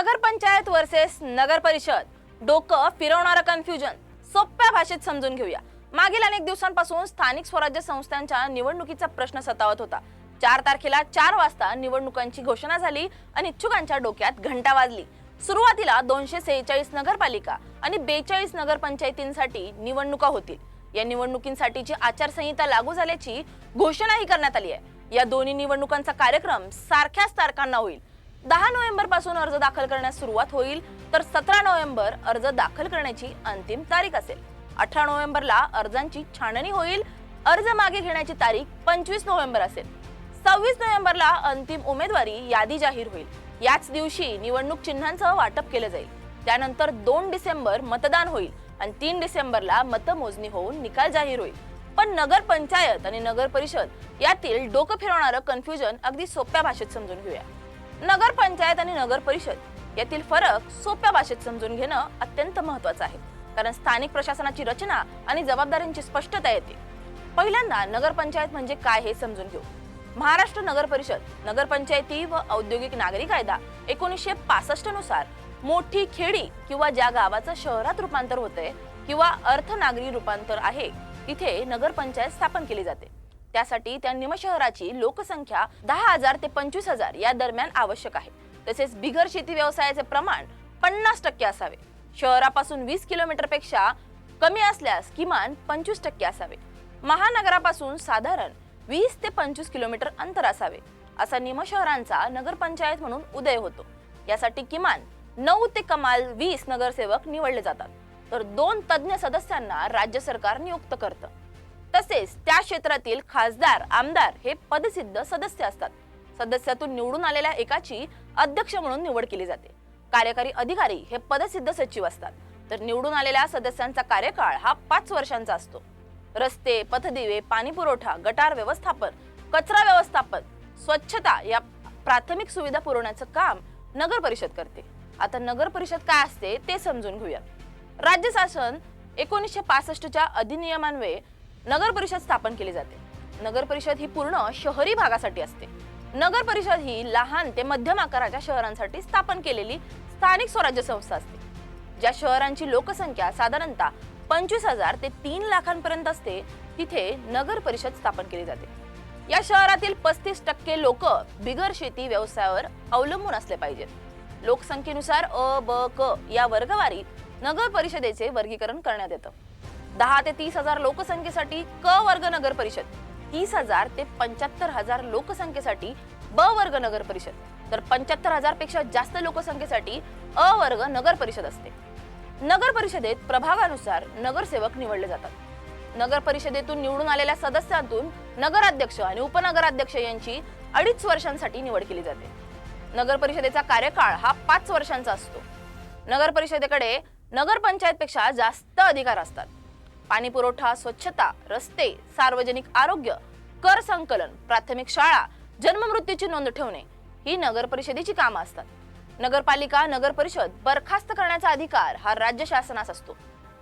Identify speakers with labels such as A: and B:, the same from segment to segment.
A: नगरपंचायत versus नगर परिषद डोकं फिरवणारं confusion सोप्या भाषेत समजून घेऊया. मागील अनेक दिवसांपासून स्थानिक स्वराज्य संस्थांच्या निवडणुकीचा प्रश्न सतावत होता. चार तारखेला चार वाजता निवडणुकांची घोषणा झाली आणि इच्छुकांच्या डोक्यात घंटा वाजली. सुरुवातीला दोनशे सेहेचाळीस नगरपालिका आणि बेचाळीस नगरपंचायतींसाठी निवडणुका होतील. या निवडणुकींसाठीची आचारसंहिता लागू झाल्याची घोषणाही करण्यात आली आहे. या दोन्ही निवडणुकांचा कार्यक्रम सारख्याच तारखांना होईल. दहा नोव्हेंबरपासून अर्ज दाखल करण्यास सुरुवात होईल तर सतरा नोव्हेंबर अर्ज दाखल करण्याची अंतिम तारीख असेल. अठरा नोव्हेंबरला अर्जांची छाननी होईल. अर्ज मागे घेण्याची तारीख पंचवीस नोव्हेंबर असेल. सव्वीस नोव्हेंबरला अंतिम उमेदवारी यादी जाहीर होईल. याच दिवशी निवडणूक चिन्हांचं वाटप केलं जाईल. त्यानंतर दोन डिसेंबर मतदान होईल आणि तीन डिसेंबरला मतमोजणी होऊन निकाल जाहीर होईल. पण नगर पंचायत आणि नगर परिषद यातील डोकं फिरवणारं कन्फ्युजन अगदी सोप्या भाषेत समजून घेऊया. नगर पंचायत आणि नगर परिषद यातील फरक सोप्या भाषेत समजून घेणं अत्यंत महत्वाचं आहे. कारण स्थानिक प्रशासनाची रचना आणि जबाबदाऱ्यांची स्पष्टता येते. पहिल्यांदा नगरपंचायत म्हणजे काय हे समजून घेऊ. महाराष्ट्र नगर परिषद नगरपंचायती व औद्योगिक नागरी कायदा एकोणीसशे पासष्टनुसार मोठी खेडी किंवा ज्या गावाचं शहरात रूपांतर होतंय किंवा अर्थनागरी रूपांतर आहे तिथे नगरपंचायत स्थापन केली जाते. त्यासाठी त्या निमशहराची लोकसंख्या दहा हजार ते पंचवीस हजार या दरम्यान आवश्यक आहे. तसेच बिगर शेती व्यवसायाचे प्रमाण पन्नास टक्के असावे. शहरापासून वीस किलोमीटरपेक्षा कमी असल्यास किमान पंचवीस टक्के असावे. महानगरापासून साधारण वीस ते पंचवीस किलोमीटर अंतर असावे असा निमशहरांचा नगरपंचायत म्हणून उदय होतो. यासाठी किमान नऊ ते कमाल वीस नगरसेवक निवडले जातात. तर दोन तज्ज्ञ सदस्यांना राज्य सरकार नियुक्त करतं. तसेच त्या क्षेत्रातील खासदार आमदार हे पदसिद्ध सदस्य असतात. सदस्यातून निवडून आलेल्या एकाची अध्यक्ष म्हणून निवड केली जाते. कार्यकारी अधिकारी हे पदसिद्ध सचिव असतात. तर निवडून आलेल्या सदस्यांचा कार्यकाळ हा पाच वर्षांचा असतो. रस्ते पथदिवे पाणी पुरवठा गटार व्यवस्थापन कचरा व्यवस्थापन स्वच्छता या प्राथमिक सुविधा पुरवण्याचं काम नगर परिषद करते. आता नगर परिषद काय असते ते समजून घेऊया राज्य शासन एकोणीसशे पासष्टच्या अधिनियमान्वये नगर परिषद स्थापन केली जाते. नगर परिषद ही पूर्ण शहरी भागासाठी असते. नगर परिषद ही लहान ते मध्यम आकाराच्या शहरांसाठी स्थापन केलेली स्थानिक स्वराज्य संस्था असते. ज्या शहरांची लोकसंख्या साधारणतः पंचवीस हजार ते तीन लाखांपर्यंत असते तिथे नगर परिषद स्थापन केली जाते. या शहरातील पस्तीस टक्के लोक बिगर शेती व्यवसायावर अवलंबून असले पाहिजेत. लोकसंख्येनुसार अ ब क या वर्गवारीत नगर परिषदेचे वर्गीकरण करण्यात येतं. दहा ते तीस हजार लोकसंख्येसाठी क वर्ग नगर परिषद. तीस हजार ते पंच्याहत्तर हजार लोकसंख्येसाठी ब वर्ग नगर परिषद. तर पंच्याहत्तर हजारपेक्षा जास्त लोकसंख्येसाठी अ वर्ग नगर परिषद असते. नगर परिषदेत प्रभागानुसार नगरसेवक निवडले जातात. नगर परिषदेतून निवडून आलेल्या सदस्यांतून नगराध्यक्ष आणि उपनगराध्यक्ष यांची अडीच वर्षांसाठी निवड केली जाते. नगर परिषदेचा कार्यकाळ हा पाच वर्षांचा असतो. नगर परिषदेकडे नगरपंचायतपेक्षा जास्त अधिकार असतात. पाणी पुरवठा स्वच्छता रस्ते सार्वजनिक आरोग्य कर संकलन प्राथमिक शाळा जन्ममृत्यूची नोंद ठेवणे ही नगर परिषदेची कामं असतात. नगरपालिका नगर परिषद बरखास्त करण्याचा अधिकार हा राज्य शासनास असतो.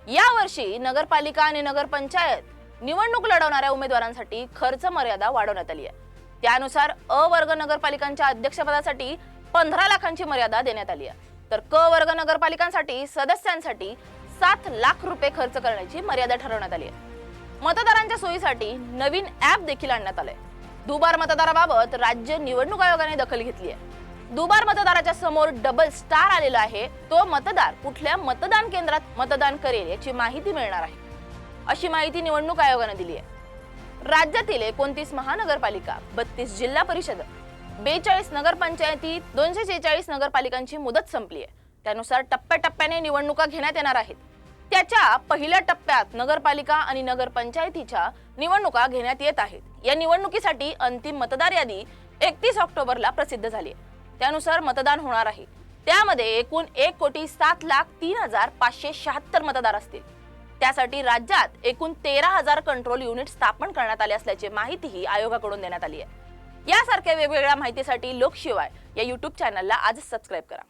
A: या वर्षी नगरपालिका आणि नगरपंचायत निवडणूक लढवणाऱ्या उमेदवारांसाठी खर्च मर्यादा वाढवण्यात आली आहे. त्यानुसार अ वर्ग नगरपालिकांच्या अध्यक्षपदासाठी पंधरा लाखांची मर्यादा देण्यात आली आहे. तर क वर्ग नगरपालिकांसाठी सदस्यांसाठी सात लाख रुपये खर्च करण्याची मर्यादा ठरवण्यात आली आहे. मतदारांच्या सोयीसाठी नवीन ऍप देखील आणण्यात आलंय. दुबार मतदाराबाबत राज्य निवडणूक आयोगाने दखल घेतली आहे. दुबार मतदाराच्या समोर डबल स्टार आलेला आहे. तो मतदार कुठल्या मतदान केंद्रात मतदान करेल याची माहिती मिळणार आहे. अशी माहिती निवडणूक आयोगाने दिली आहे. राज्यातील एकोणतीस महानगरपालिका बत्तीस जिल्हा परिषद बेचाळीस नगरपंचायती दोनशे शेहेचाळीस नगरपालिकांची मुदत संपली आहे. त्यानुसार टप्प्याटप्प्याने निवडणुका घेण्यात येणार आहेत. त्याच्या पहिल्या टप्प्यात नगरपालिका आणि नगरपंचायतीच्या निवडणुका घेण्यात येत आहेत. या निवडणुकीसाठी अंतिम मतदार यादी एकतीस ऑक्टोबरला प्रसिद्ध झाली आहे. त्यानुसार मतदान होणार आहे. त्यामध्ये एकूण एक कोटी सात लाख तीन हजार पाचशे शहात्तर मतदार असतील. त्यासाठी राज्यात एकूण तेरा हजार कंट्रोल युनिट स्थापन करण्यात आले असल्याची माहितीही आयोगाकडून देण्यात आली आहे. यासारख्या वेगवेगळ्या माहितीसाठी लोकशिवाय या युट्यूब चॅनलला आजच सबस्क्राईब करा.